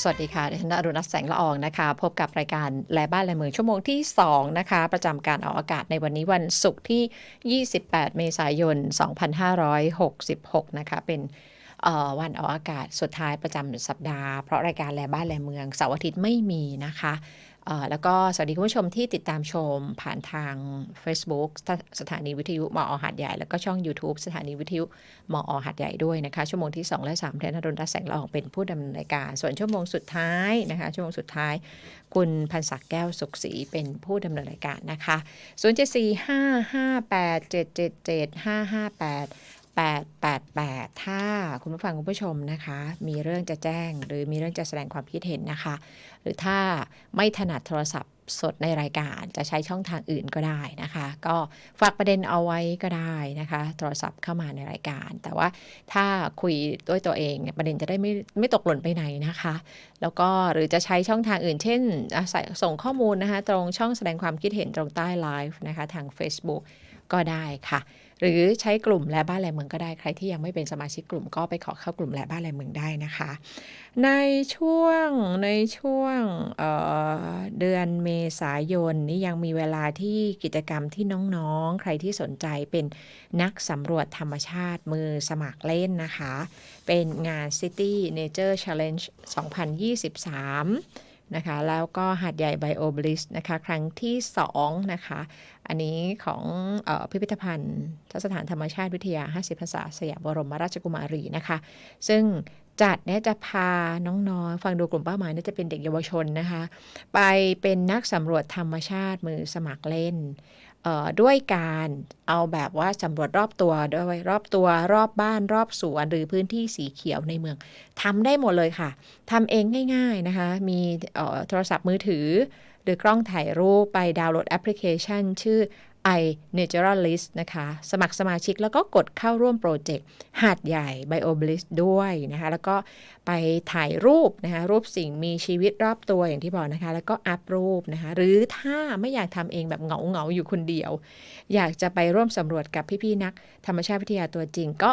สวัสดีค่ะดิฉันอรุณัแสงละอองนะคะ พบกับรายการแลบ้านแลเมืองชั่วโมงที่ 2 นะคะ ประจำการออกอากาศในวันนี้วันศุกร์ที่ 28 เมษายน 2566 นะคะ เป็นวันออกอากาศสุดท้ายประจำสัปดาห์ เพราะรายการแลบ้านแลเมืองเสาร์อาทิตย์ไม่มีนะคะ แล้วก็สวัสดีคุณผู้ชมที่ติดตามชมผ่านทาง Facebook สถสถานีวิทยุมอหาดใหญ่ แล้วก็ช่อง YouTube สถานีวิทยุมอหาดใหญ่ด้วยนะคะ ชั่วโมงที่ 2 และ3แทนนรนรัตน์แสงละอองเป็นผู้ดำเนินรายการ ส่วนชั่วโมงสุดท้ายนะคะ ชั่วโมงสุดท้าย คุณพันศักดิ์แก้วสุขศรีเป็นผู้ดำเนินรายการนะคะ 0 7 4 5 5 8 7 7 7 5 5 8 888 ถ้าคุณผู้ฟังคุณผู้ชมนะคะ มีเรื่องจะแจ้ง หรือมีเรื่องจะแสดงความคิดเห็นนะคะ หรือถ้าไม่ถนัดโทรศัพท์สดในรายการจะใช้ช่องทางอื่นก็ได้นะคะ ก็ฝากประเด็นเอาไว้ก็ได้นะคะ โทรศัพท์เข้ามาในรายการ แต่ว่าถ้าคุยด้วยตัวเองประเด็นจะได้ไม่ไม่ตกหล่นไปไหนนะคะ แล้วก็หรือจะใช้ช่องทางอื่น เช่นใส่ส่งข้อมูลนะคะ ตรงช่องแสดงความคิดเห็นตรงใต้ไลฟ์นะคะทาง Facebook ก็ได้ค่ะ หรือใช้กลุ่มและบ้านแหลเมืองก็ได้ใครที่ยังไม่เป็นสมาชิกกลุ่มก็ไปขอเข้ากลุ่มและบ้านแหลเมืองได้นะคะ ในช่วงในช่วงเเดือนเมษายนนี้ยังมีเวลาที่กิจกรรมที่น้องๆ ใครที่สนใจเป็นนักสำรวจธรรมชาติมือสมัครเล่นนะคะ เป็นงาน City Nature Challenge 2023 นะคะแล้วก็หาดใหญ่ไบโอบลิสนะคะครั้งที่2นะคะอันนี้ของออพิพิธภัณฑ์สถานธรรมชาติวิทยา 50 ภาษาสยามบรมราชกุมารีนะคะ ซึ่งจัดเนี่ยจะพาน้องๆ ฟังดูกลุ่มเป้าหมายน่าจะเป็นเด็กเยาวชนนะคะ ไปเป็นนักสำรวจธรรมชาติมือสมัครเล่น ด้วยการเอาแบบว่าสำรวจรอบตัวด้วยรอบตัวรอบบ้านรอบสวนหรือพื้นที่สีเขียวในเมืองทำได้หมดเลยค่ะทำเองง่ายๆนะคะ มีโทรศัพท์มือถือ หรือกล้องถ่ายรูปไปดาวน์โหลดแอปพลิเคชัน ชื่อ i Naturalist นะคะ สมัครสมาชิกแล้วก็กดเข้าร่วมโปรเจกต์หาดใหญ่ BioBliss ด้วยนะคะ แล้วก็ไปถ่ายรูปนะคะ รูปสิ่งมีชีวิตรอบตัวอย่างที่บอกนะคะ แล้วก็อัพรูปนะคะ หรือถ้าไม่อยากทำเองแบบเหงาเงาอยู่คนเดียว อยากจะไปร่วมสำรวจกับพี่ๆนัก ธรรมชาติวิทยาตัวจริงก็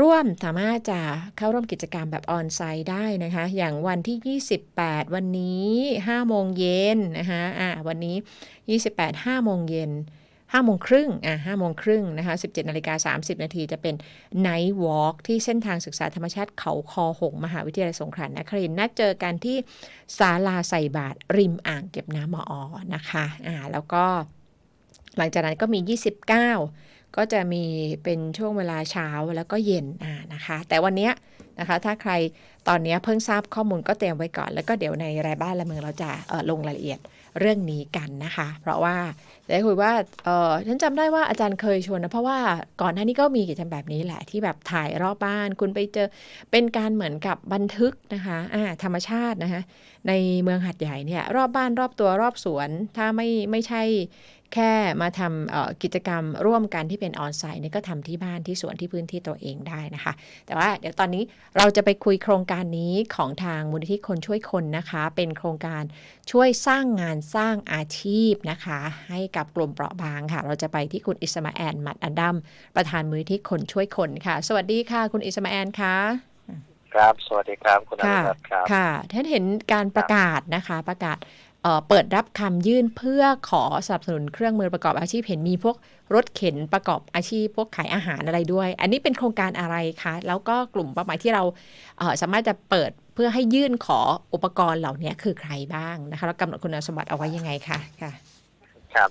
ร่วมสามารถจะเข้าร่วมกิจกรรมแบบออนไซต์ได้นะคะ อย่างวันที่ 28 วันนี้ 5 โมงเย็นนะคะอ่าวันนี้ 28 5 โมงเย็น 5โมงครึ่งอะ5โมงครึ่งนะคะ 17นาฬิกา30 นาทีจะเป็นไนท์วอล์กที่เส้นทางศึกษาธรรมชาติเขาคอหง มหาวิทยาลัยสงขลานครินทร์นัดเจอกันที่ศาลาใส่บาตรริมอ่างเก็บน้ำมออนะคะอ่าแล้วก็หลังจากนั้นก็มี 29 ก็จะมีเป็นช่วงเวลาเช้าแล้วก็เย็นอ่านะคะ แต่วันนี้นะคะ ถ้าใครตอนนี้เพิ่งทราบข้อมูลก็เตรียมไว้ก่อน แล้วก็เดี๋ยวในรายบ้านละเมืองเราจะลงรายละเอียด เรื่องนี้กันนะคะ เพราะว่าได้คุยว่าเออฉันจำได้ว่าอาจารย์เคยชวนนะเพราะว่าก่อนหน้านี้ก็มีกิจกรรมแบบนี้แหละ ที่แบบถ่ายรอบบ้าน คุณไปเจอเป็นการเหมือนกับบันทึกนะคะอ่าธรรมชาตินะคะในเมืองหัดใหญ่เนี่ยรอบบ้านรอบตัวรอบสวน ถ้าไม่ไม่ใช่ แค่มาทำกิจกรรมร่วมกันที่เป็นออนไซต์นี่ก็ทำที่บ้านที่สวนที่พื้นที่ตัวเองได้นะคะ แต่ว่าเดี๋ยวตอนนี้เราจะไปคุยโครงการนี้ของทางมูลนิธิคนช่วยคนนะคะ เป็นโครงการช่วยสร้างงานสร้างอาชีพนะคะ ให้กับกลุ่มเปราะบางค่ะ เราจะไปที่คุณอิสมาแอนมัดอดัมประธานมูลนิธิคนช่วยคนค่ะ สวัสดีค่ะ คุณอิสมาแอนค่ะครับ สวัสดีครับ คุณอนุรัตน์ครับ ค่ะท่านเห็นการประกาศนะคะ ประกาศ เปิดรับคำยื่นเพื่อขอสนับสนุนเครื่องมือประกอบอาชีพเห็นมีพวกรถเข็นประกอบอาชีพ พวกขายอาหารอะไรด้วย อันนี้เป็นโครงการอะไรคะ แล้วก็กลุ่มเป้าหมายที่เราสามารถจะเปิดเพื่อให้ยื่นขออุปกรณ์เหล่านี้คือใครบ้างนะคะแล้วกำหนดคุณสมบัติเอาไว้ยังไงคะค่ะ ครับ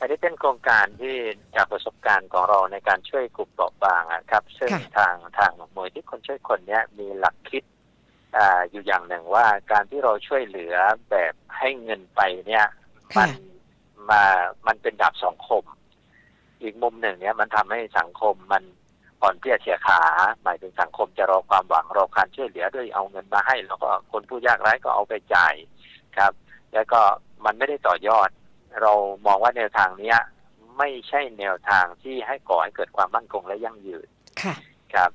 อันนี้เป็นโครงการที่จากประสบการณ์ของเราในการช่วยกลุ่มเปราะบางครับ ซึ่งทางทางหน่วยที่คนช่วยคนเนี้ยมีหลักคิด อยู่อย่างหนึ่งว่าการที่เราช่วยเหลือแบบให้เงินไปเนี่ยมันมามันเป็นดาบสองคม อีกมุมหนึ่งเนี่ยมันทำให้สังคมมันอ่อนเพียเสียขา หมายถึงสังคมจะรอความหวังรอการช่วยเหลือด้วยเอาเงินมาให้ แล้วก็คนผู้ยากไร้ก็เอาไปจ่ายครับ แล้วก็มันไม่ได้ต่อยอด เรามองว่าแนวทางเนี้ย ไม่ใช่แนวทางที่ให้ก่อให้เกิดความมั่นคงและยั่งยืนครับ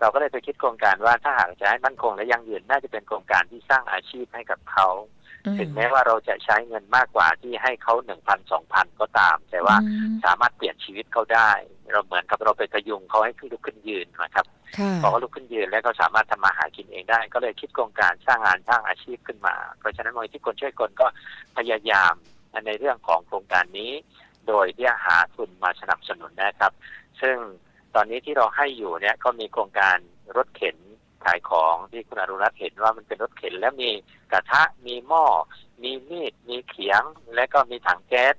เราก็เลยไปคิดโครงการว่าถ้าหากจะให้มั่นคงและยั่งยืนน่าจะเป็นโครงการที่สร้างอาชีพให้กับเขาอืถึงแม้ว่าเราจะใช้เงินมากกว่าที่ให้เขาหนึ่งพันสองพันก็ตาม แต่ว่าอืมสามารถเปลี่ยนชีวิตเขาได้ เราเหมือนกับเราไปกระยุงเขาให้ขึ้นลุกขึ้นยืนนะครับค่ะพอเขาลุกขึ้นยืนแล้วก็สามารถทำมาหากินเองได้ ก็เลยคิดโครงการสร้างงานสร้างอาชีพขึ้นมา เพราะฉะนั้นมูลที่คนช่วยคนก็พยายามในเรื่องของโครงการนี้ โดยที่หาทุนมาสนับสนุนนะครับ ซึ่ง ตอนนี้ที่เราให้อยู่เนี่ยก็มีโครงการรถเข็นขายของที่คุณอรุรัตน์เห็นว่ามันเป็นรถเข็นแล้วมีกระทะมีหม้อ มีมีด มีเขียง และก็มีถังแก๊ส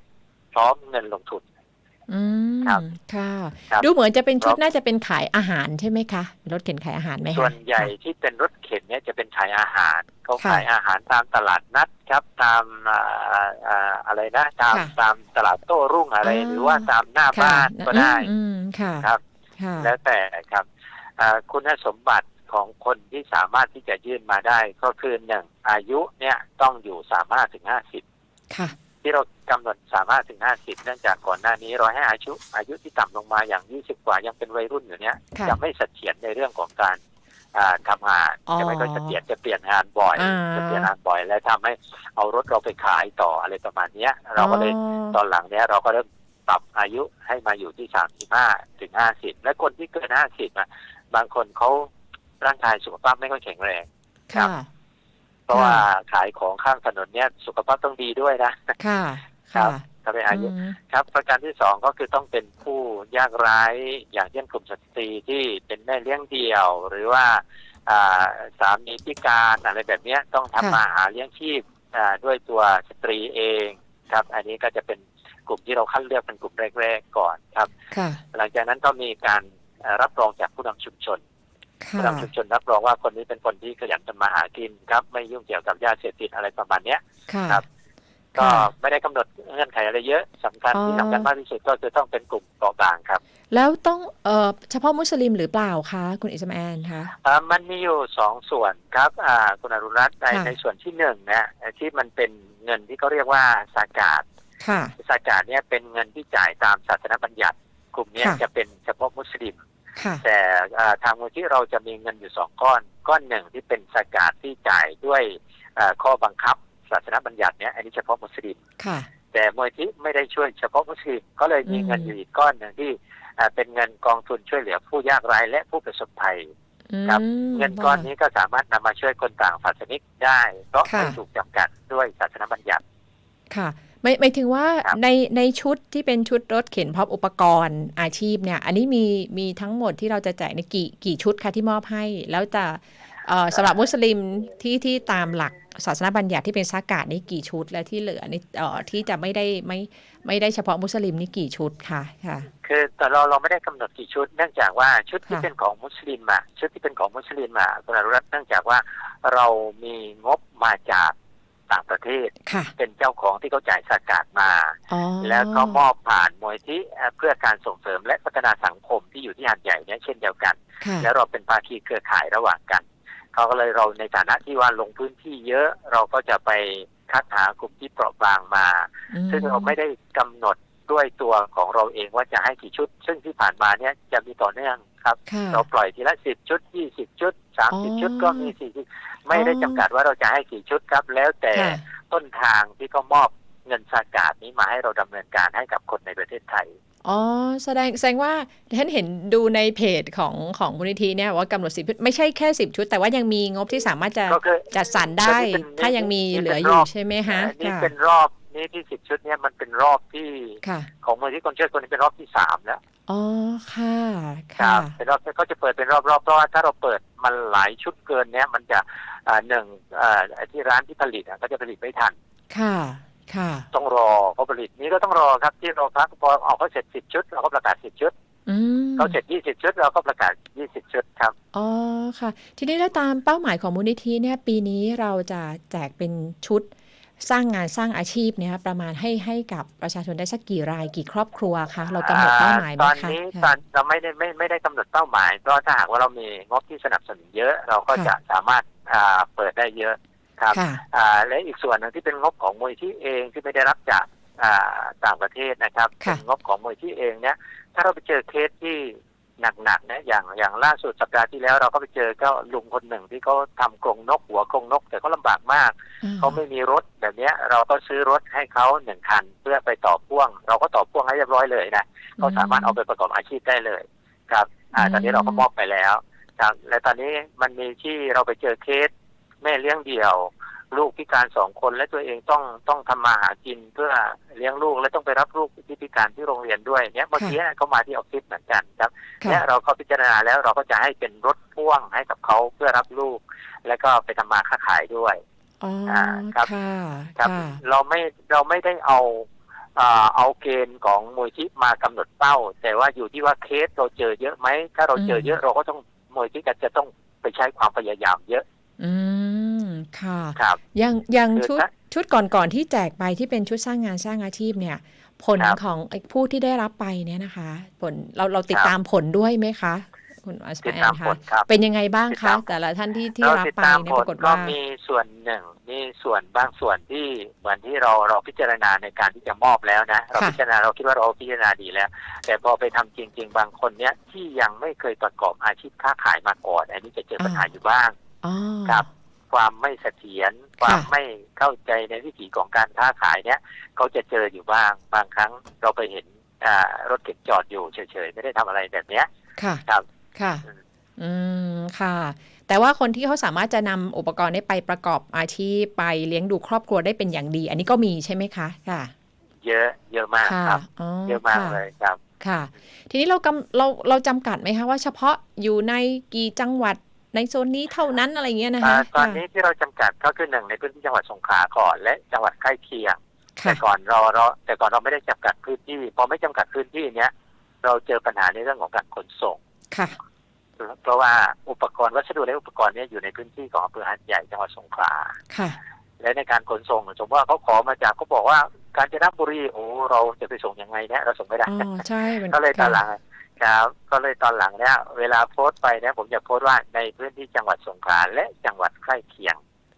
พร้อมเงินลงทุนอืมครับค่ะครับดูเหมือนจะเป็นชุดครับน่าจะเป็นขายอาหาใช่ไหมคะรถเข็นขายอาหารไหมคะส่วนใหญ่ที่เป็นรถเข็นเนี่ยจะเป็นขายอาหารเขาค่ะขายอาหารตามตลาดนัดครับ ตามอ่าอ่าอะไรนะตามค่ะตามตลาดโต้รุ่งอะไรอ่าหรือว่าตามหน้าค่ะบ้านก็ได้อืมค่ะครับ ค่ะ แล้วแต่ครับอ่าคุณสมบัติของคนที่สามารถที่จะยื่นมาได้ ก็คือหนึ่งอายุเนี่ยต้องอยู่สามารถถึงห้าสิบค่ะที่เรากำหนดสามารถถึงห้าสิบเนื่องจากก่อนหน้านี้เราให้อายุอายุที่ต่ำลงมาอย่างยี่สิบกว่ายังเป็นวัยรุ่นอยู่เนี้ยค่ะจะไม่เสถียรในเรื่องของการอ่าทำงานอ๋อจะไม่ค่อยเสถียรจะเปลี่ยนงานบ่อยอ่าจะเปลี่ยนงานบ่อย และทำให้เอารถเราไปขายต่ออะไรประมาณเนี้ย เราก็เลยอ๋อตอนหลังเนี้ยเราก็เริ่ม ปรับอายุให้มาอยู่ที่สามสิบห้าถึงห้าสิบและคนที่เกินห้าสิบอะบางคนเขาร่างกายสุขภาพไม่ค่อยแข็งแรงครัค่ะบเพราะว่าขายของข้างถนนเนี้ยสุขภาพต้องดีด้วยนะค่ะครัค่ะบถ้าเป็นอายุอืมครับ ประการที่สองก็คือต้องเป็นผู้ยากไร้อย่างเช่นกลุ่มสตรีที่เป็นแม่เลี้ยงเดี่ยว หรือว่าอ่าสามีพิการอะไรแบบเนี้ยต้องทำค่ะมาหาเลี้ยงชีพอ่าด้วยตัวสตรีเองครับ อันนี้ก็จะเป็น กลุ่มที่เราคัดเลือกเป็นกลุ่มแรกๆก่อนครับค่ะหลังจากนั้นก็มีการเอ่อรับรองจากผู้นำชุมชนค่ะผู้นำชุมชนรับรองว่าคนนี้เป็นคนที่ขยันทำมาหากินครับ ไม่ยุ่งเกี่ยวกับยาเสพติดอะไรประมาณเนี้ยค่ะครับ ก็ค่ะไม่ได้กำหนดเงื่อนไขอะไรเยอะสำคัญอ๋อที่สำคัญมากที่สุดก็คือต้องเป็นกลุ่มเปราะบางครับ แล้วต้องเอ่อเฉพาะมุสลิมหรือเปล่าคะคุณอิสมาแอนคะอ่ามันมีอยู่สองส่วนครับอ่าคุณอรุรัตน์ในค่ะในส่วนที่หนึ่งเนี่ยที่มันเป็นเงินที่เขาเรียกว่าสากาด ค่ะ สากาดเนี่ยเป็นเงินที่จ่ายตามศาสนบัญญัติ กลุ่มเนี้ยค่ะ จะเป็นเฉพาะมุสลิม ค่ะ แต่อ่าทางมูลที่เราจะมีเงินอยู่สองก้อน ก้อนหนึ่งที่เป็นสากาดที่จ่ายด้วยอ่าข้อบังคับ ศาสนบัญญัติเนี่ยอันนี้เฉพาะมุสลิม ค่ะ แต่มูลที่ไม่ได้ช่วยเฉพาะมุสลิมก็เลยมีอืมเงินอยู่อีกก้อนหนึ่งที่อ่าเป็นเงินกองทุนช่วยเหลือผู้ยากไร้และผู้ประสบภัย ครับอืมเงินก้อนนี้ก็สามารถนำมาช่วยคนต่างศาสนิกได้เพราะค่ะ ไม่ถูกจำกัดด้วยศาสนบัญญัติ ค่ะ ไม่ไม่ถึงว่าครับในในชุดที่เป็นชุดรถเข็นพร้อมอุปกรณ์อาชีพเนี่ย อันนี้มีมีทั้งหมดที่เราจะแจกในกี่กี่ชุดคะที่มอบให้ แล้วจะเอ่อสำหรับมุสลิมที่ที่ตามหลักศาสนบัญญัติที่เป็นซากาดนี่กี่ชุด และที่เหลือนี่เอ่อที่จะไม่ได้ไม่ไม่ได้เฉพาะมุสลิมนี่กี่ชุดค่ะค่ะคือแต่เราเราไม่ได้กำหนดกี่ชุด เนื่องจากว่าชุดที่ค่ะเป็นของมุสลิมอะชุดที่เป็นของมุสลิมอะคุณอรุรัตน์เนื่องจากว่าเรามีงบมาจาก ต่างประเทศ ค่ะ เป็นเจ้าของที่เขาจ่ายสากาดมา อ๋อแล้วก็มอบผ่านมูลที่เอ่อเพื่อการส่งเสริมและพัฒนาสังคมที่อยู่ที่หาดใหญ่เนี่ยเช่นเดียวกัน ค่ะ แล้วเราเป็นภาคีเครือข่ายระหว่างกัน เขาก็เลยเราในฐานะที่ว่าลงพื้นที่เยอะเราก็จะไปคัดหากลุ่มที่เปราะบางมาอืมซึ่งเราไม่ได้กำหนด ด้วยตัวของเราเองว่าจะให้กี่ชุด ซึ่งที่ผ่านมาเนี่ยจะมีต่อเนื่องครับค่ะเราปล่อยทีละสิบชุดยี่สิบชุดสามอ๋สิบอชุดก็มีสี่สิบไม่ได้อ๋อจำกัดว่าเราจะให้กี่ชุดครับ แล้วแต่ค่ะต้นทางที่เขามอบเงินสากาดนี้มาให้เราดำเนินการให้กับคนในประเทศไทยอ๋อแสดงแสดงว่าท่านเห็นดูในเพจของของมูลนิธิเนี่ยว่ากำหนดสิบชุดไม่ใช่แค่สิบชุด แต่ว่ายังมีงบที่สามารถจะก็คือจัดสรรได้นี่เป็นถ้ายังมีนี่เป็นเหลืออรยู่อบใช่ไหมฮะเอ่อนี่ค่ะเป็นรอบ นี้ที่สิบชุดเนี่ยมันเป็นรอบที่ค่ะ ของมูลที่คนช่วยคนนี้เป็นรอบที่สามแล้วอ๋อค่ะครัค่ะ บเป็นรอบก็จะเปิดเป็นรอบๆเพราะว่าถ้าเราเปิดมันหลายชุดเกินเนี่ยมันจะอ่าหนึ่งอ่าที่ร้านที่ผลิตอะก็จะผลิตไม่ทัน ค่ะ ค่ะ ต้องรอเขาผลิตนี้ก็ต้องรอครับที่เราพักพอออกเขาเสร็จสิบชุดเราก็ประกาศสิบชุดอืมเขาเสร็จยี่สิบชุดเราก็ประกาศยี่สิบชุดครับ อ๋อค่ะ ทีนี้แล้วตามเป้าหมายของมูลนิธิเนี่ย ปีนี้เราจะแจกเป็นชุด สร้างงานสร้างอาชีพเนี่ยประมาณให้ให้กับประชาชนได้สักกี่รายกี่ครอบครัวคะเรากำหนดเป้าหมายไหมตอนคะนี้ตอค่ะนเราไม่ได้ไม่ไม่ได้กำหนดเป้าหมายเพราะถ้าหากว่าเรามีงบที่สนับสนุนเยอะ เราก็ค่ะจะสามารถอ่าเปิดได้เยอะครับค่ะอ่าและอีกส่วนหนึ่งที่เป็นงบของมูลที่เองที่ไม่ได้รับจากอ่าต่างประเทศนะครับค่ะเป็นงบของมูลที่เองเนี่ยถ้าเราไปเจอเคสที่ หนักๆนะอย่างอย่างล่าสุดสัปดาห์ที่แล้วเราก็ไปเจอก็ลุงคนหนึ่งที่เขาทำกรงนกหัวกรงนก แต่เขาลำบากมากเขาไม่มีรถแบบเนี้ย เราก็ซื้อรถให้เขาหนึ่งคัน เพื่อไปต่อพ่วง เราก็ต่อพ่วงให้เรียบร้อยเลยนะเขาสามารถเอาไปประกอบอาชีพได้เลยครับ อ่าตอนนี้เราก็มอบไปแล้วครับและตอนนี้มันมีที่เราไปเจอเคสแม่เลี้ยงเดี่ยว ลูกพิการสองคนและตัวเองต้องต้องทำมาหากินเพื่อเลี้ยงลูกและต้องไปรับลูกที่พิการที่โรงเรียนด้วยเนี่ยเมื่อกี้เขามาที่ออฟฟิศเหมือนกันครับค่ะและเราก็พิจารณาแล้วเราก็จะให้เป็นรถพ่วงให้กับเขาเพื่อรับลูก แล้วก็ไปทำมาค้าขายด้วยอ๋ออ่าครับค่ะครับค่ะเราไม่เราไม่ได้เอาอ่าเอาเกณฑ์ของมูลที่มากำหนดเป้า แต่ว่าอยู่ที่ว่าเคสเราเจอเยอะไหมถ้าเราเจอเยอะเราก็ต้องมูลที่ก็จะต้องไปใช้ความพยายามเยอะ อืม ค่ะครับอย่างอย่างคือชุดถ้าชุดก่อนๆที่แจกไปที่เป็นชุดสร้างงานสร้างอาชีพเนี่ย ผลครับของไอ้ผู้ที่ได้รับไปเนี่ยนะคะ ผลเราเราติดครับตามผลด้วยไหมคะ คุณอัสติดมาแอตามนผคะลครับเป็นยังไงบ้างติดคะตามแต่ละท่านที่ที่เรารับติดไปตามเนี่ยผปลรากฏก็ว่ามีส่วนหนึ่งมีส่วนบางส่วนที่เหมือนที่เราเราพิจารณาในการที่จะมอบแล้วนะ เราค่ะพิจารณาเราคิดว่าเราพิจารณาดีแล้ว แต่พอไปทำจริง ๆ บางคนเนี้ยที่ยังไม่เคยประกอบอาชีพค้าขายมาก่อน อันนี้จะเจอปัญหาอยู่บ้างอ๋อครับ ความไม่เสถียรความค่ะไม่เข้าใจในวิถีของการค้าขายเนี้ยเขาจะเจออยู่บ้างบางครั้งเราไปเห็นอ่ารถเก็บจอดอยู่เฉยๆไม่ได้ทำอะไรแบบเนี้ยค่ะครับค่ะอืมอืมค่ะ แต่ว่าคนที่เขาสามารถจะนำอุปกรณ์นี้ไปประกอบอาชีพไปเลี้ยงดูครอบครัวได้เป็นอย่างดี อันนี้ก็มีใช่ไหมคะค่ะ เยอะเยอะมากค่ะครับอ๋อเยอะมากค่เลยครับค่ะ ทีนี้เรากำเราเราจำกัดไหมคะว่าเฉพาะอยู่ในกี่จังหวัด ในโซนนี้เท่านั้นอะไรเงี้ยนะอ่าคะตอนนี้ที่เราจำกัดก็คือหนึ่งในพื้นที่จังหวัดสงขลาก่อนและจังหวัดใกล้เคียงค่ะแต่ก่อนเราเราแต่ก่อนเราไม่ได้จำกัดพื้นที่พอไม่จำกัดพื้นที่เนี้ยเราเจอปัญหาในเรื่องของการขนส่งค่ะเพราะว่าอุปกรณ์วัสดุและอุปกรณ์เนี้อยู่ในพื้นที่ของอำเภอหัดใหญ่จังหวัดสงขลาค่ะ และในการขนส่งสมมติว่าเขาขอมาจากเขาบอกว่าการจะนบุรีโอ้เราจะไปส่งยังไงเนี่ยเราส่งไม่ได้อ๋อใช่มันก็เลยตอนหลัค่ะง ครับ ก็เลยตอนหลังเนี่ยเวลาโพสต์ไปเนี่ยผมจะโพสต์ว่าในพื้นที่จังหวัดสงขลาและจังหวัดใกล้เคียง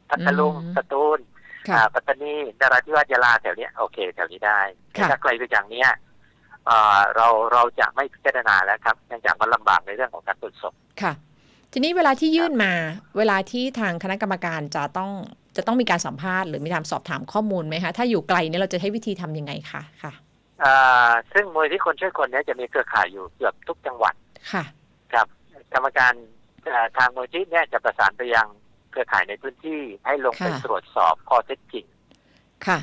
พัทลุงสตูลค่ะอ่าปัตตานีนราธิวาสยะลาแถวเนี้ยโอเค แถวนี้ได้แต่ค่ะถ้าไกลไปจากเนี้ยอ่าเราเราจะไม่พิจารณาแล้วครับเนื่องจากมันลำบากในเรื่องของการขนส่งค่ะ ทีนี้เวลาที่ยื่นมา เวลาที่ทางคณะกรรมการจะต้องจะต้องมีการสัมภาษณ์หรือมีการสอบถามข้อมูลไหมคะถ้าอยู่ไกลเนี่ยเราจะใช้วิธีทำยังไงคะค่ะอ่า ซึ่งมูลที่คนช่วยคนเนี้ยจะมีเครือข่ายอยู่เกือบทุกจังหวัดค่ะครับ กรรมการเอ่อทางมูลที่เนี่ยจะประสานไปยังเครือข่ายในพื้นที่ให้ลงไปค่ะตรวจสอบข้อเท็จจริง ค่ะ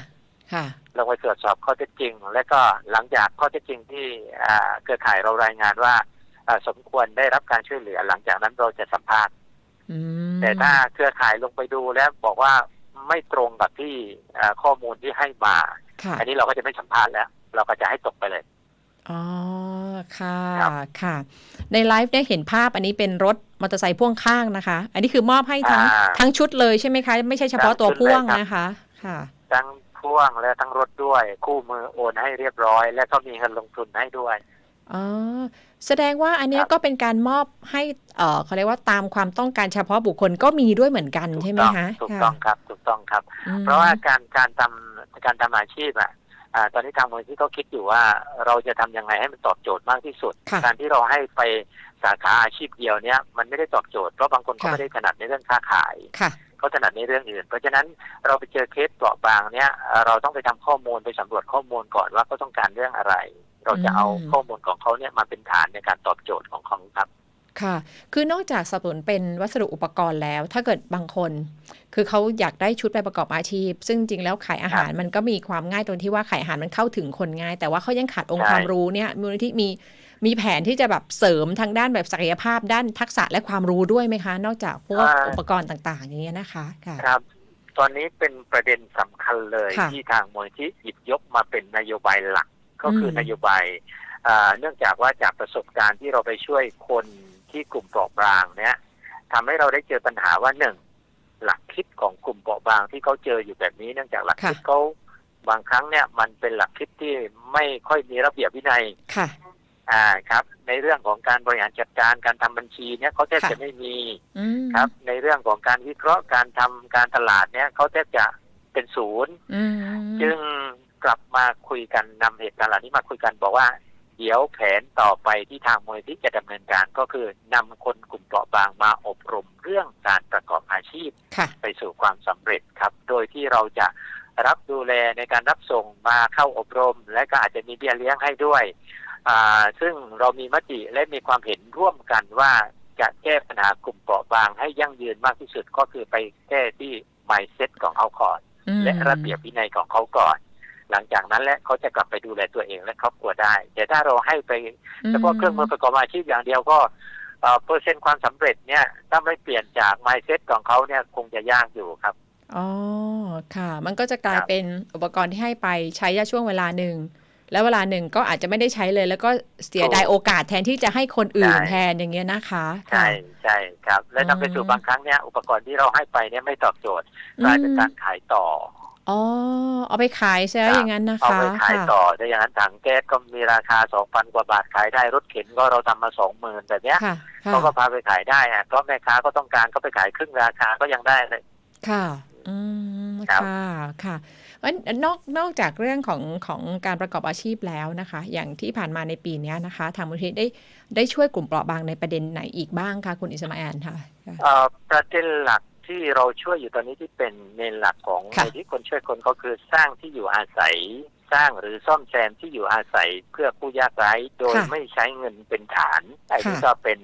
ค่ะ ลงไปตรวจสอบข้อเท็จจริง และก็หลังจากข้อเท็จจริงที่อ่าเครือข่ายเรารายงานว่าอ่าสมควรได้รับการช่วยเหลือ หลังจากนั้นเราจะสัมภาษณ์อืมแต่ถ้าเครือข่ายลงไปดูแล้วบอกว่าไม่ตรงกับที่อ่าข้อมูลที่ให้มาค่ะอันนี้เราก็จะไม่สัมภาษณ์แล้ว เราก็จะให้ตกไปเลย อ๋อ ค่ะครับค่ะ ในไลฟ์เนี่ยเห็นภาพอันนี้เป็นรถมอเตอร์ไซค์พ่วงข้างนะคะ อันนี้คือมอบให้ทั้งอ่าทั้งชุดเลยใช่ไหมคะ ไม่ใช่เฉพาะตัวทั้งชุดพ่วงเลยครับนะคะ ค่ะ ทั้งพ่วงและทั้งรถด้วย คู่มือโอนให้เรียบร้อย และก็มีเงินลงทุนให้ด้วยอ๋อแสดงว่าอันเนี้ยครับก็เป็นการมอบให้เอ่อเขาเรียกว่าตามความต้องการเฉพาะบุคคลก็มีด้วยเหมือนกันถูกใช่ไหมต้องคะถูกค่ะต้องครับ ถูกต้องครับอืมเพราะว่าการการทำการทำอาชีพอะ อ่าตอนนี้ทางมูลที่เขาคิดอยู่ว่าเราจะทำยังไงให้มันตอบโจทย์มากที่สุดค่ะการที่เราให้ไปสาขาอาชีพเดียวเนี้ยมันไม่ได้ตอบโจทย์เพราะบางคนเขาค่ะไม่ได้ถนัดในเรื่องค้าขายค่ะเขาถนัดในเรื่องอื่น เพราะฉะนั้นเราไปเจอเคสเปราะบางเนี้ยเอ่อเราต้องไปทำข้อมูลไปสำรวจข้อมูลก่อนว่าเขาต้องการเรื่องอะไร เราจะเอาอืมข้อมูลของเขาเนี่ยมาเป็นฐานในการตอบโจทย์ของเขาครับ ค่ะ คือนอกจากสนับสนุนเป็นวัสดุอุปกรณ์แล้ว ถ้าเกิดบางคน คือเขาอยากได้ชุดไปประกอบอาชีพ ซึ่งจริงแล้วขายอาหารมันก็มีความง่ายตรงที่ว่าขายอาหารมันเข้าถึงคนง่าย แต่ว่าเขายังขาดองค์ใช่ความรู้เนี่ยมูลนิธิมีมีแผนที่จะแบบเสริมทางด้านแบบศักยภาพด้านทักษะและความรู้ด้วยไหมคะ นอกจากพวกอุปกรณ์ต่าง ๆ อย่างเงี้ยนะคะค่ะครับ ตอนนี้เป็นประเด็นสำคัญเลยค่ะที่ทางมูลที่หยิบยกมาเป็นนโยบายหลักก็คืออมนโยบายอ่าเนื่องจากว่าจากประสบการณ์ที่เราไปช่วยคน ที่กลุ่มเปราะบางเนี่ยทำให้เราได้เจอปัญหาว่าหนึ่งหลักคิดของกลุ่มเปราะบางที่เขาเจออยู่แบบนี้เนื่องจากหลักคิดค่ะเขาบางครั้งเนี่ยมันเป็นหลักคิดที่ไม่ค่อยมีระเบียบวินัยค่ะอ่าครับ ในเรื่องของการบริหารจัดการการทำบัญชีเนี่ยเขาแทบค่ะจะไม่มีอืมครับ ในเรื่องของการวิเคราะห์การทำการตลาดเนี่ยเขาแทบจะเป็นศูนย์อืมจึงกลับมาคุยกันนำเหตุการณ์เหล่านี้มาคุยกันบอกว่า เดี๋ยวแผนต่อไปที่ทางมูลที่จะดำเนินการก็คือนำคนกลุ่มเปราะบางมาอบรมเรื่องการประกอบอาชีพค่ะไปสู่ความสำเร็จครับ โดยที่เราจะรับดูแลในการรับส่งมาเข้าอบรม และก็อาจจะมีเบี้ยเลี้ยงให้ด้วยอ่าซึ่งเรามีมติและมีความเห็นร่วมกันว่าจะแก้ปัญหากลุ่มเปราะบางให้ยั่งยืนมากที่สุดก็คือไปแก้ที่ mindset ของเขาก่อนอืมและระเบียบวินัยของเขาก่อน หลังจากนั้นแหละเขาจะกลับไปดูแลตัวเองและครอบครัวได้ แต่ถ้าเราให้ไปเฉพาะเครื่องมือประกอบอาชีพอย่างเดียวก็เอ่อเปอร์เซ็นต์ความสำเร็จเนี่ยถ้าไม่เปลี่ยนจาก mindset ของเขาเนี่ยคงจะยากอยู่ครับอ๋อค่ะ มันก็จะกลายครับเป็นอุปกรณ์ที่ให้ไปใช้ช่วงเวลาหนึ่งแล้วเวลาหนึ่งก็อาจจะไม่ได้ใช้เลย แล้วก็เสียดายโอกาสแทนที่จะให้คนอื่นแทนอย่างเงี้ยนะคะใช่ใช่ครับ และอืมนำไปสู่บางครั้งเนี่ยอุปกรณ์ที่เราให้ไปเนี่ยไม่ตอบโจทย์กลายเป็นการขายต่อ อ๋อ เอาไปขายใช่ไหมครับอย่างนั้นนะเอาคะไปขายค่ะต่อถ้าอย่างนั้นถังแก๊สก็มีราคาสองพันกว่าบาทขายได้รถเข็นก็เราทำมาสองหมื่นแบบเนี้ยค่ะค่ะเขาก็พาไปขายได้อะเพราะแม่ค้าก็ต้องการก็ไปขายครึ่งราคาก็ยังได้เลยค่ะ อืมครับค่ะค่ะเอ้ยนอกนอกจากเรื่องของของการประกอบอาชีพแล้วนะคะ อย่างที่ผ่านมาในปีเนี้ยนะคะ ทางมูลนิธิได้ได้ช่วยกลุ่มเปราะบางในประเด็นไหนอีกบ้างคะคุณอิสมาแอนค่ะค่ะเอ่อประเด็นหลัก ที่เราช่วยอยู่ตอนนี้ที่เป็นเมนหลักของค่ะในที่คนช่วยคนก็คือสร้างที่อยู่อาศัย สร้างหรือซ่อมแซมที่อยู่อาศัยเพื่อผู้ยากไร้โดยไม่ใช้เงินเป็นฐานอันนี้ก็เป็น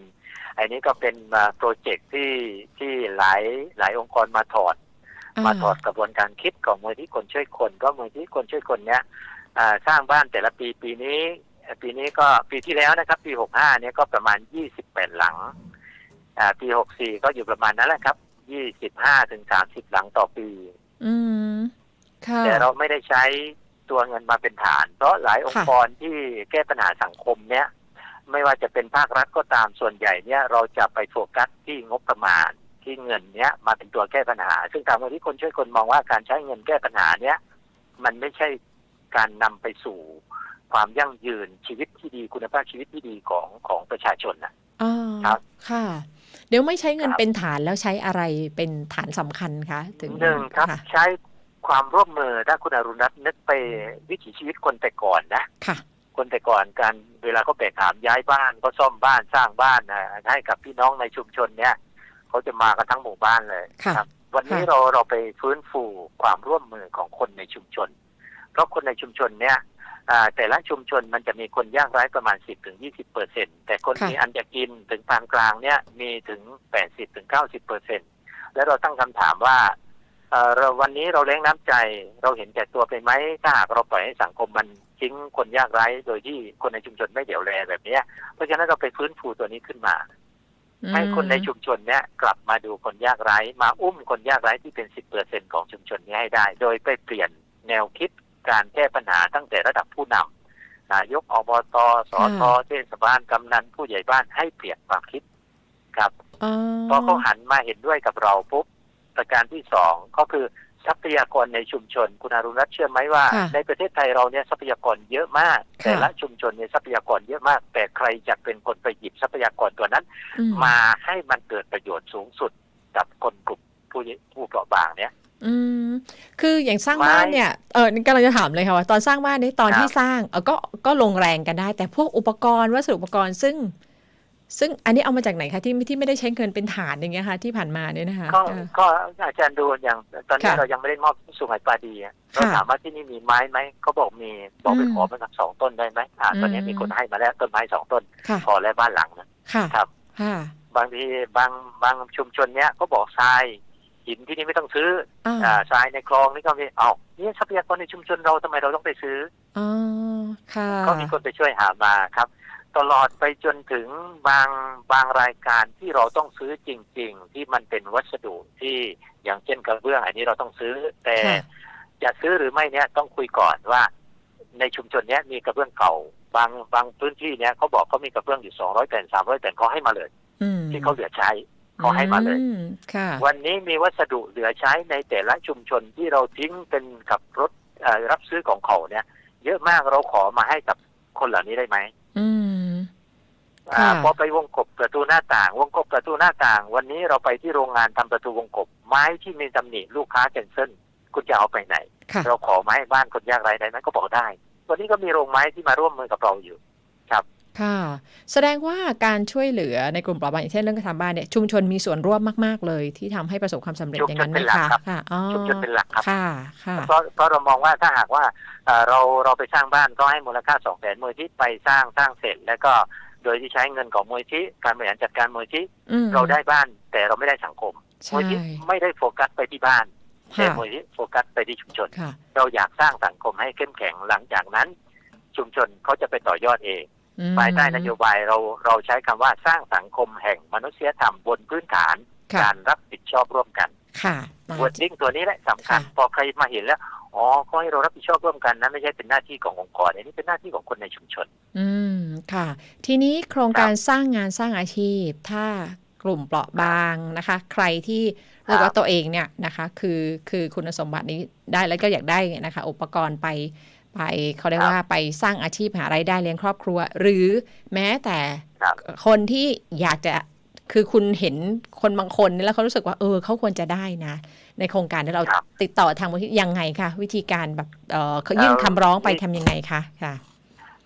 อันนี้ก็เป็นโปรเจกต์ที่ที่หลายหลายองค์กรมาถอด มาถอดกระบวนการคิดของมูลที่คนช่วยคนก็มูลที่คนช่วยคนเนี้ยอ่าสร้างบ้านแต่ละปีปีนี้ ปีนี้ก็ปีที่แล้วนะครับ ปีหกห้าเนี่ยก็ประมาณยี่สิบแปดหลังอ่าปีหกสี่ก็อยู่ประมาณนั้นแหละครับ ยี่สิบห้าถึงสามสิบหลังต่อปี อืมค่ะแต่เราไม่ได้ใช้ตัวเงินมาเป็นฐาน เพราะหลายองค์กรที่แก้ปัญหาสังคมเนี้ยไม่ว่าจะเป็นภาครัฐก็ตามส่วนใหญ่เนี่ยเราจะไปโฟกัสที่งบประมาณที่เงินเนี้ยมาเป็นตัวแก้ปัญหา ซึ่งทางมูลที่คนช่วยคนมองว่าการใช้เงินแก้ปัญหาเนี้ยมันไม่ใช่การนำไปสู่ความยั่งยืนชีวิตที่ดีคุณภาพชีวิตที่ดีของของประชาชนนะอ๋อครับค่ะ เดี๋ยวไม่ใช้เงินครับเป็นฐานแล้วใช้อะไรเป็นฐานสำคัญคะถึงหนึ่งครับค่ะใช้ความร่วมมือถ้าคุณอรุณรัตน์นึกไปวิถีชีวิตคนแต่ก่อนนะค่ะ คนแต่ก่อนการเวลาเขาแบกหามย้ายบ้านก็ซ่อมบ้านสร้างบ้านนะให้กับพี่น้องในชุมชนเนี่ยเขาจะมากันทั้งหมู่บ้านเลยค่ะครับ วันนี้ค่ะเราเราไปฟื้นฟูความร่วมมือของคนในชุมชน เพราะคนในชุมชนเนี่ยอ่า แต่ละชุมชนมันจะมีคนยากไร้ประมาณ 10ถึง20เปอร์เซ็นแต่คนค่ะมีอันจะกินถึงปานกลางเนี่ยมีถึง 80ถึง90เปอร์เซ็นแล้วเราตั้งคำถามว่าเอ่อเราวันนี้เราเลี้ยงน้ำใจเราเห็นแก่ตัวไปไหมถ้าหากเราปล่อยให้สังคมมันทิ้งคนยากไร้ โดยที่คนในชุมชนไม่เดี่ยวแลแบบเนี้ยเพราะฉะนั้นเราไปฟื้นฟูตัวนี้ขึ้นมา ให้คนในชุมชนเนี้ยกลับมาดูคนยากไร้ มาอุ้มคนยากไร้ที่เป็น10เปอร์เซ็นของชุมชนนี้ให้ได้ โดยไปเปลี่ยนแนวคิด การแก้ปัญหาตั้งแต่ระดับผู้นำนายกอบตสอทเทศบาลกำนันผู้ใหญ่บ้านให้เปลี่ยนความคิดครับอ๋อพอเขาหันมาเห็นด้วยกับเราปุ๊บประการที่สองก็คือทรัพยากรในชุมชน คุณอารุณรัตน์เชื่อไหมว่าค่ะในประเทศไทยเราเนี่ยทรัพยากรเยอะมากค่ะแต่ละชุมชนเนี่ยทรัพยากรเยอะมาก แต่ใครจะเป็นคนไปหยิบทรัพยากรตัวนั้นอืมาให้มันเกิดประโยชน์สูงสุดกับคนกลุ่มผู้ผู้เปราะบางเนี่ย อืม คืออย่างสร้างไม้บ้านเนี่ย เออกำลังจะถามเลยค่ะว่า ตอนสร้างบ้านเนี่ยตอนครับที่สร้างเออก็ก็ลงแรงกันได้ แต่พวกอุปกรณ์วัสดุอุปกรณ์ซึ่ง ซึ่งอันนี้เอามาจากไหนคะที่ที่ไม่ได้ใช้เงินเป็นฐานอย่างเงี้ยค่ะ ที่ผ่านมาเนี่ยนะคะก็เออก็อาจารย์ดูอย่างตอนนี้ค่ะเรายังไม่ได้มอบสุไหงปาดีอะเราค่ะถามว่าที่นี่มีไม้ไหมเขาบอกมีบอกไปอืมขอมาสักสองต้นได้ไหมอ่าตอนนี้อืมมีคนให้มาแล้วต้นไม้สองต้นค่ะพอแล้วบ้านหลังนะค่ะครับค่ะบางทีบางบางชุมชนเนี้ยก็บอกทราย หินที่นี่ไม่ต้องซื้ออ่าอ่าทรายในคลองนี่ก็มีเอาเนี่ยทรัพยากรในชุมชนเราทำไมเราต้องไปซื้ออ๋อค่ะก็มีคนไปช่วยหามาครับ ตลอดไปจนถึงบางบางรายการที่เราต้องซื้อจริง ๆ ที่มันเป็นวัสดุที่อย่างเช่นกระเบื้องอันนี้เราต้องซื้อ แต่ค่ะจะซื้อหรือไม่เนี่ยต้องคุยก่อนว่า ในชุมชนเนี้ยมีกระเบื้องเก่า บางบางพื้นที่เนี้ยเขาบอกเขามีกระเบื้องอยู่สองร้อยแผ่นสามร้อยแผ่นเขาให้มาเลยอืมที่เขาเหลือใช้ เขาให้มาเลยอืค่ะวันนี้มีวัสดุเหลือใช้ในแต่ละชุมชนที่เราทิ้งเป็นกับรถเอ่อรับซื้อของเขาเนี่ย เยอะมากเราขอมาให้กับคนเหล่านี้ได้ไหมอืมอ่าค่ะพอไปวงกบประตูหน้าต่าง วงกบประตูหน้าต่าง วันนี้เราไปที่โรงงานทำประตูวงกบ ไม้ที่มีตำหนิลูกค้าแคนเซิลคุณจะเอาไปไหนค่ะเราขอมาให้บ้านคนยากไร้ได้ไหมก็บอกได้ วันนี้ก็มีโรงไม้ที่มาร่วมมือกับเราอยู่ ครับ ค่ะ แสดงว่าการช่วยเหลือในกลุ่มเปราะบางอย่างเช่นเรื่องการทำบ้านเนี่ยชุมชนมีส่วนร่วมมาก ๆ เลย ที่ทำให้ประสบความสำเร็จชุมอย่างชนนั้นไหมเป็นหลักคะครับค่ะอ๋อชุมชนเป็นหลักครับค่ะค่ะเพราะเพราะเรามองว่าถ้าหากว่าเอ่อเราเราไปสร้างบ้านก็ให้มูลค่าสองแสนมูลที่ไปสร้างสร้างเสร็จ แล้วก็โดยที่ใช้เงินของมูลที่การบริหารจัดการมูลที่อืมเราได้บ้านแต่เราไม่ได้สังคมมูใช่ลที่ไม่ได้โฟกัสไปที่บ้านแต่ค่ะมูลที่โฟกัสไปที่ชุมชนค่ะเราอยากสร้างสังคมให้เข้มแข็งหลังจากนั้น ชุมชนเขาจะไปต่อยอดเองอืม ภายใต้นโยบายเราเราใช้คำว่าสร้างสังคมแห่งมนุษยธรรมบนพื้นฐานค่ะการรับผิดชอบร่วมกัน ค่ะมาวอร์ดดิ้งตัวนี้แหละสำคัญค่ะพอใครมาเห็นแล้วอ๋อเขาให้เรารับผิดชอบร่วมกันนะไม่ใช่เป็นหน้าที่ขององค์กรอันนี้เป็นหน้าที่ของคนในชุมชน อืมค่ะ ทีนี้โครงการสร้างงานสร้างอาชีพ ถ้ากลุ่มเปราะบางนะคะ ใครที่เรียกว่าตัวเองเนี่ยนะคะ คือคือคุณสมบัตินี้ได้แล้วก็อยากได้นะคะ อุปกรณ์ไป ไปเขาเรียกว่าไปสร้างอาชีพหารายได้เลี้ยงครอบครัว หรือแม้แต่ครับคนที่อยากจะคือคุณเห็นคนบางคนนี่แล้วเขารู้สึกว่าเออเขาควรจะได้นะ ในโครงการที่เราครับติดต่อทางมูลที่ยังไงคะวิธีการแบบเออเขายื่นคำร้องไปทำยังไงคะค่ะ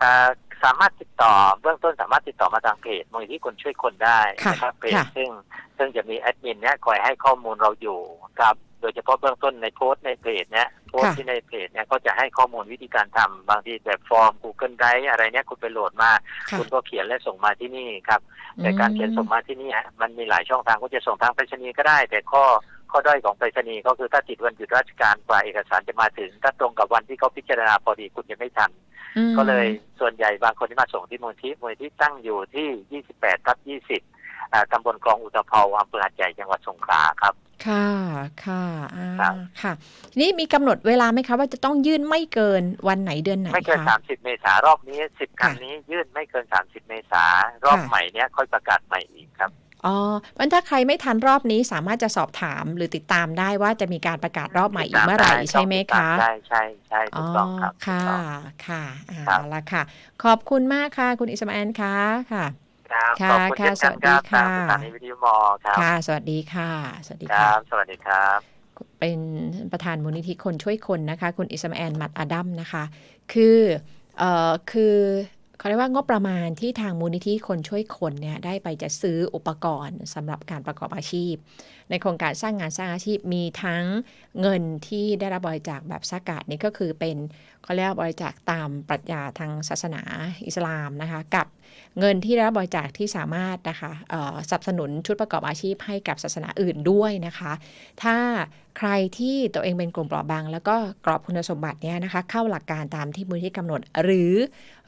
อ่าสามารถติดต่อเบื้องต้นสามารถติดต่อมาทางเพจมูลที่คนช่วยคนได้ค่ะนะครับเพจค่ะซึ่งซึ่งจะมีแอดมินเนี่ยคอยให้ข้อมูลเราอยู่ครับโดยเฉพาะเบื้องต้นในโพสต์ในเพจเนี่ยโพสต์ที่ในเพจเนี่ยก็จะให้ข้อมูลวิธีการทำบางทีแบบฟอร์ม Google Drive อะไรเนี่ยคุณไปโหลดมาค่ะคุณก็เขียนและส่งมาที่นี่ครับ แต่การเขียนส่งมาที่นี่ฮะมันมีหลายช่องทางก็จะส่งทางไปรษณีย์ก็ได้ แต่ข้อข้อด้อยของไปรษณีย์ก็คือถ้าติดวันหยุดราชการกว่าเอกสารจะมาถึง ถ้าตรงกับวันที่เขาพิจารณาพอดีคุณจะไม่ทันอืมก็เลยส่วนใหญ่บางคนที่มาส่งที่มูลที่มูลที่ตั้งอยู่ที่ 28ทับ20อ่า ตำบลคลองอุตภเปาอำเภอหาดใหญ่จังหวัดสงขลาครับ ค่ะ ค่ะอ่าครับค่ะทีนี้มีกำหนดเวลาไหมคะว่าจะต้องยื่นไม่เกินวันไหนเดือนไหนไม่เกินคะ30เมษารอบนี้10คันค่ะนี้ยื่นไม่เกิน30เมษารอบค่ะใหม่เนี้ยค่อยประกาศใหม่อีกครับอ๋อมันถ้าใครไม่ทันรอบนี้สามารถจะสอบถามหรือติดตามได้ว่าจะมีการประกาศรอบใหม่อีกเมื่อไหร่ใช่ไหมคะ ใช่ใช่ใช่ถูกต้องครับถูกค่ะต้องค่ะอ่าครับละค่ะ ขอบคุณมากค่ะ คุณอิสมาแอนค่ะ ค่ะ ครับค่ะขอบคุณค่ะเช่นกันครับสวัสดีค่ะทางสถานีวิทยุมอครับค่ะ สวัสดีค่ะ สวัสดีคค่ะรับ สวัสดีครับ เป็นประธานมูลนิธิคนช่วยคนนะคะ คุณอิสมาแอนมัดอาดัมนะคะ คือเอ่อคือเขาเรียกว่างบประมาณที่ทางมูลนิธิคนช่วยคนเนี่ยได้ไปจะซื้ออุปกรณ์สำหรับการประกอบอาชีพ ในโครงการสร้างงานสร้างอาชีพมีทั้งเงินที่ได้รับบริจาคแบบสกาดนี่ก็คือเป็น เขาเรียกว่าบริจาคตามปรัชญาทางศาสนาอิสลามนะคะกับเงินที่ได้รับบริจาคที่สามารถนะคะสนับสนุนชุดประกอบอาชีพให้กับศาสนาอื่นด้วยนะคะ ถ้าใครที่ตัวเองเป็นกลุ่มเปราะบาง แล้วก็กรอบคุณสมบัติเนี่ยนะคะเข้าหลักการตามที่มูลที่กำหนด หรือ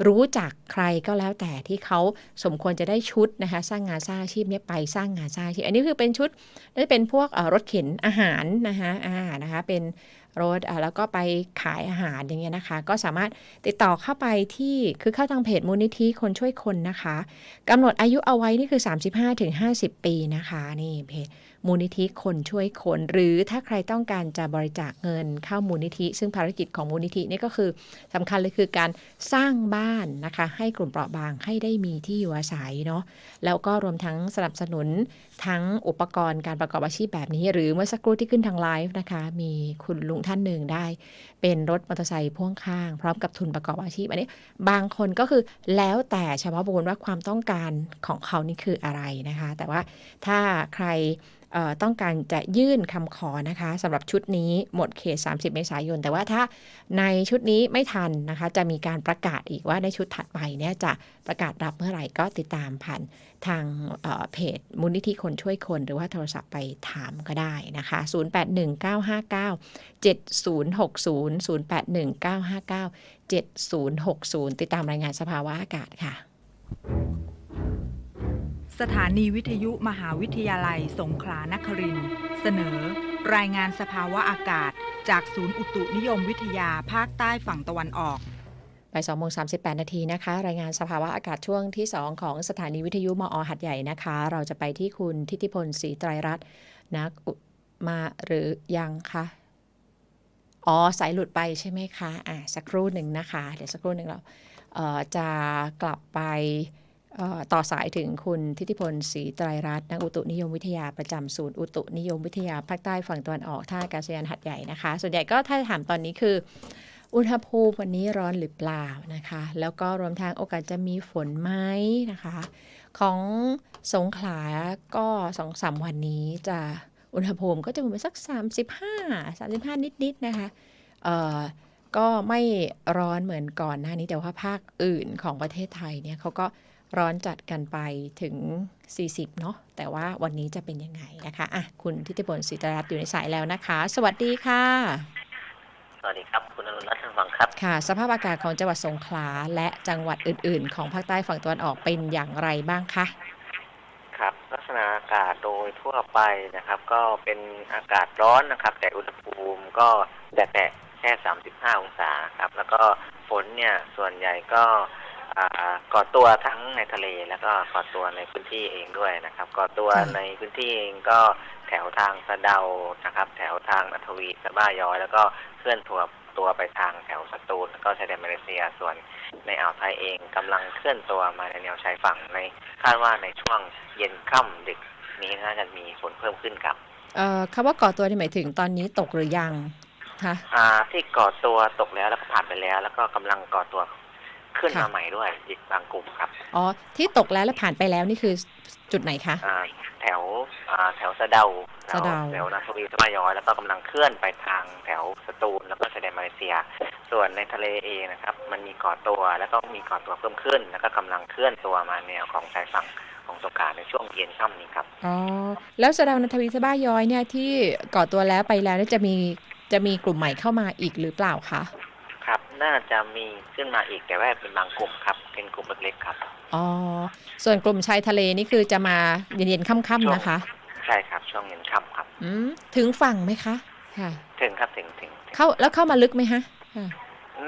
รู้จักใครก็แล้วแต่ที่เขาสมควรจะได้ชุดนะคะสร้างงานสร้างอาชีพเนี่ยไปสร้างงานสร้างอาชีพ อันนี้คือเป็นชุดน่าจะเป็นพวกรถเข็นอาหารนะคะอ่านะคะเป็น รถแล้วก็ไปขายอาหารอย่างเงี้ยนะคะ ก็สามารถติดต่อเข้าไปที่คือเข้าทางเพจมูลนิธิคนช่วยคนนะคะกำหนดอายุเอาไว้นี่คือ 35-50 ปีนะคะนี่เพจ มูลนิธิคนช่วยคน หรือถ้าใครต้องการจะบริจาคเงินเข้ามูลนิธิ ซึ่งภารกิจของมูลนิธินี่ก็คือสำคัญเลยคือการสร้างบ้านนะคะ ให้กลุ่มเปราะบางให้ได้มีที่อยู่อาศัยเนาะแล้วก็รวมทั้งสนับสนุนทั้งอุปกรณ์การประกอบอาชีพแบบนี้ หรือเมื่อสักครู่ที่ขึ้นทางไลฟ์นะคะ มีคุณลุงท่านหนึ่งได้ เป็นรถมอเตอร์ไซค์พ่วงข้าง พร้อมกับทุนประกอบอาชีพอันนี้บางคนก็คือแล้วแต่เฉพาะบุคคลว่าความต้องการของเขานี่คืออะไรนะคะ แต่ว่าถ้าใครต้องการจะยื่นคำขอนะคะสำหรับชุดนี้หมดเขต 30 เมษายน แต่ว่าถ้าในชุดนี้ไม่ทันนะคะ จะมีการประกาศอีกว่าในชุดถัดไปเนี่ยจะประกาศรับเมื่อไหร่ก็ติดตามผ่านทางเเพจมูลนิธิคนช่วยคน หรือว่าโทรศัพท์ไปถามก็ได้นะคะ 081959 7060 081959 7060 ติดตามรายงานสภาวะอากาศค่ะ สถานีวิทยุมหาวิทยาลัยสงขลานครินทร์เสนอ รายงานสภาวะอากาศ จากศูนย์อุตุนิยมวิทยาภาคใต้ฝั่งตะวันออกบ่าย2โมง38นาทีนะคะ รายงานสภาวะอากาศช่วงที่2ของสถานีวิทยุมอหัดใหญ่นะคะ เราจะไปที่คุณทิติพลศรีไตรรัตน์นักมาหรือยังคะอ๋อสายหลุดไปใช่ไหมคะอะสักครู่หนึ่งนะคะ เดี๋ยวสักครู่หนึ่งเราเจะกลับไป ต่อสายถึงคุณทิติพลศรีไตรรัตน์นักอุตุนิยมวิทยาประจำศูนย์อุตุนิยมวิทยาภาคใต้ฝั่งตะวันออกท่าอากาศยานหัดใหญ่นะคะ ส่วนใหญ่ก็ถ้าถามตอนนี้คือ อุณหภูมิวันนี้ร้อนหรือเปล่านะคะ แล้วก็รวมทั้งโอกาสจะมีฝนไหมนะคะ ของสงขลาก็สองสามวันนี้จะอุณหภูมิก็จะอยู่ประมาณสัก 35 35 นิดๆนะคะเอ่อก็ไม่ร้อนเหมือนก่อนหน้านี้แต่ว่าภาคอื่นของประเทศไทยเนี่ยเขาก็ ร้อนจัดกันไปถึง 40 เนาะแต่ว่าวันนี้จะเป็นยังไงนะคะอะคุณทิติพลศิตรัตน์อยู่ในสายแล้วนะคะ สวัสดีค่ะ สวัสดีครับ คุณอรุณรัตน์ท่านฟังครับ ค่ะ สภาพอากาศของจังหวัดสงขลาและจังหวัดอื่น ๆ ของภาคใต้ฝั่งตะวันออกเป็นอย่างไรบ้างคะครับ ลักษณะอากาศโดยทั่วไปนะครับ ก็เป็นอากาศร้อนนะครับ แต่อุณหภูมิก็แตะๆแค่ 35 องศาครับ แล้วก็ฝนเนี่ยส่วนใหญ่ก็อ่า ก่อตัวทั้งในทะเลแล้วก็ก่อตัวในพื้นที่เองด้วยนะครับ ก่อตัวค่ะในพื้นที่เองก็แถวทางสะเดานะครับ แถวทางอัทวีสะบ้าย้อย แล้วก็เคลื่อนตัวตัวไปทางแถวสตูลแล้วก็ชายแดนมาเลเซียส่วนในอ่าวไทยเองกำลังเคลื่อนตัวมาในแนวชายฝั่งในคาดว่าในช่วงเย็นค่ำดึกนี้น่าจะมีฝนเพิ่มขึ้นครับเอ่อคำว่าก่อตัวนี่หมายถึงตอนนี้ตกหรือยังคะอ่าที่ก่อตัวตกแล้วแล้วก็ผ่านไปแล้ว แล้วก็กำลังก่อตัว ขึ้นค่ะมาใหม่ด้วยอีกบางกลุ่มครับอ๋อ ที่ตกแล้วและผ่านไปแล้วนี่คือจุดไหนคะ อ่าแถวอ่าแถวสะเดาแถวสะเดา แถวนาทวีสะบ้าย้อยแล้วก็กำลังเคลื่อนไปทางแถวสตูลแล้วก็ชายแดนมาเลเซีย ส่วนในทะเลเองนะครับ มันมีก่อตัวแล้วก็มีก่อตัวเพิ่มขึ้น แล้วก็กำลังเคลื่อนตัวมาแนวของชายฝั่งของสงขลาในช่วงเย็นค่ำนี้ครับ อ๋อ แล้วสะเดาวนันทวีสะบ้าย้อยเนี่ยที่ก่อตัวแล้วไปแล้วเนี่ยจะมีจะมีกลุ่มใหม่เข้ามาอีกหรือเปล่าคะครับ น่าจะมีขึ้นมาอีกแต่ว่าเป็นบางกลุ่มครับ เป็นกลุ่มเล็กๆครับอ๋อส่วนกลุ่มชายทะเลนี่คือจะมาเย็นๆค่ำๆนะคะ ใช่ครับ ช่วงเย็นค่ำครับ อืมถึงฝั่งไหมคะค่ะ ถึงครับถึงถึงถึงเข้าแล้วเข้ามาลึกไหมคะค่ะ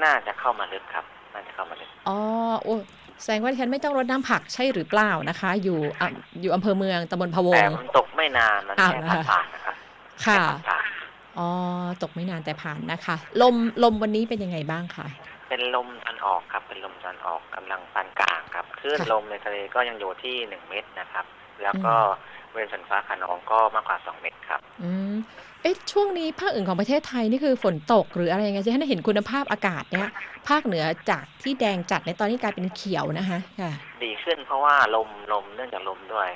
น่าจะเข้ามาลึกครับ น่าจะเข้ามาลึกอ๋อโอ้แสดงว่าดิฉันไม่ต้องรดน้ำผักใช่หรือเปล่านะคะ อยู่อะอยู่อำเภอเมืองตำบลพะวแต่งมันตกไม่นานมันอ้าวแค่เหรอคะผ่านๆนะครับค่ะแผ่าน อ๋อ ตกไม่นานแต่ผ่านนะคะ ลมลมวันนี้เป็นยังไงบ้างคะๆเป็นลมตะวันออกครับ เป็นลมตะวันออกกำลังปานกลางครับคลื่นค่ะลมในทะเลก็ยังอยู่ที่หนึ่งเมตรนะครับ แล้วก็บริเวณฝนฟ้าขนองก็มากกว่าสองเมตรครับ อืม เอ๊ะช่วงนี้ภาคอื่นของประเทศไทยนี่คือฝนตกหรืออะไรยังไงจะให้เห็นคุณภาพอากาศเนี่ย ภาคเหนือจากที่แดงจัดในตอนนี้กลายเป็นเขียวนะคะค่ะ ดีขึ้นเพราะว่าลมลมเนื่องจากลมด้วย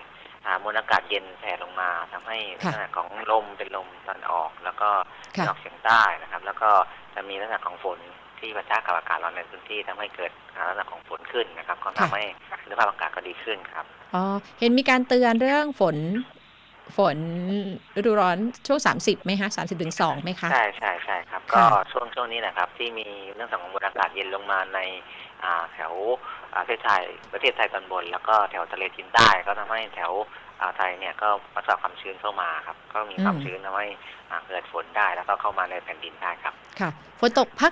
อ่ามวลอากาศเย็นแผ่ลงมาทำให้ลักค่ะษณะของลมเป็นลมตะวันออก แล้วก็ค่ะออกเฉียงใต้นะครับ แล้วก็จะมีลักษณะของฝนที่ประทะกับอากาศร้อนในพื้นที่ทำให้เกิดลักษณะของฝนขึ้นนะครับ ก็ทำให้คุณภาพอากาศก็ดีขึ้นครับอ๋อเห็นมีการเตือนเรื่องฝนฝนฤดูร้อนช่วง 30ไหมคะ30ถึง2ไหมคะ ใช่ใช่ใช่ครับค่ะก็ช่วงช่วงนี้นะครับ ที่มีเรื่องของมวลอากาศเย็นลงมาในอ่า แถวประเทศไทยประเทศไทยตอนบน แล้วก็แถวทะเลจีนใต้ก็ทำให้แถวไทยเนี่ยก็ประสบความชื้นเข้ามาครับ ก็มีความชื้นทำให้เกิดฝนได้แล้วก็เข้ามาในแผ่นดินได้ครับ ค่ะ ฝนตกภาค